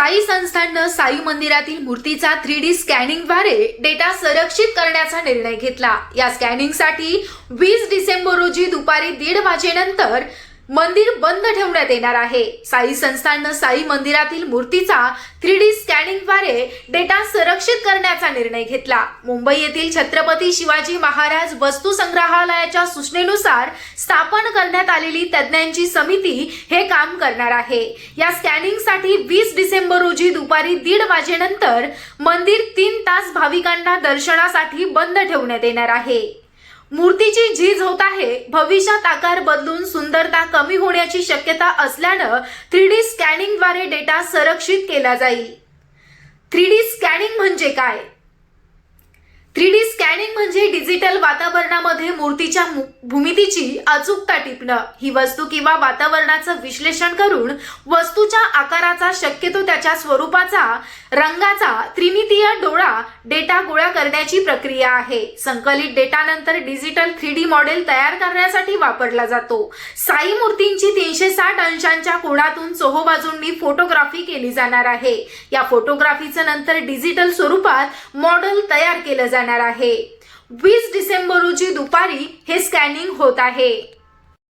साई संस्थाननं साई मंदिरातील मूर्तीचा थ्री डी स्कॅनिंगद्वारे डेटा संरक्षित करण्याचा निर्णय घेतला. या स्कॅनिंगसाठी वीस डिसेंबर रोजी दुपारी दीड वाजेनंतर मंदिर बंद ठेवण्यात येणार आहे. साई संस्थाननं साई मंदिरातील मूर्तीचा थ्री डी स्कॅनिंगद्वारे डेटा संरक्षित करण्याचा निर्णय घेतला. मुंबई येथील छत्रपती शिवाजी महाराज वस्तू संग्रहालयाच्या सूचनेनुसार स्थापन करण्यात आलेली तज्ज्ञांची समिती हे काम करणार आहे. या स्कॅनिंगसाठी वीस डिसेंबर रोजी दुपारी दीड वाजेनंतर मंदिर तीन तास भाविकांना दर्शनासाठी बंद ठेवण्यात येणार आहे. मूर्तीची झीज होत आहे. भविष्यात आकार बदलून सुंदरता कमी होण्याची शक्यता असल्यानं थ्री डी स्कॅनिंगद्वारे डेटा संरक्षित केला जाईल. थ्री डी स्कॅनिंग म्हणजे काय? थ्री डी स्कॅनिंग म्हणजे डिजिटल वातावरणामध्ये मूर्तीच्या भूमितीची अचूकता टिपणं. ही वस्तू किंवा वातावरणाचं विश्लेषण करून वस्तूच्या आकाराचा शक्यतो त्याच्या स्वरूपाचा रंगाचा त्रिमितीय डोळा डेटा गोळा करण्याची प्रक्रिया आहे. संकलित डेटानंतर डिजिटल थ्री डी मॉडेल तयार करण्यासाठी वापरला जातो. साई मूर्तींची तीनशे साठ अंशांच्या कोणातून चोहोबाजूंनी फोटोग्राफी केली जाणार आहे. या फोटोग्राफीचं नंतर डिजिटल स्वरूपात मॉडेल तयार केलं जाणार आहे. वीस डिसेंबर रोजी दुपारी हे स्कॅनिंग होत आहे.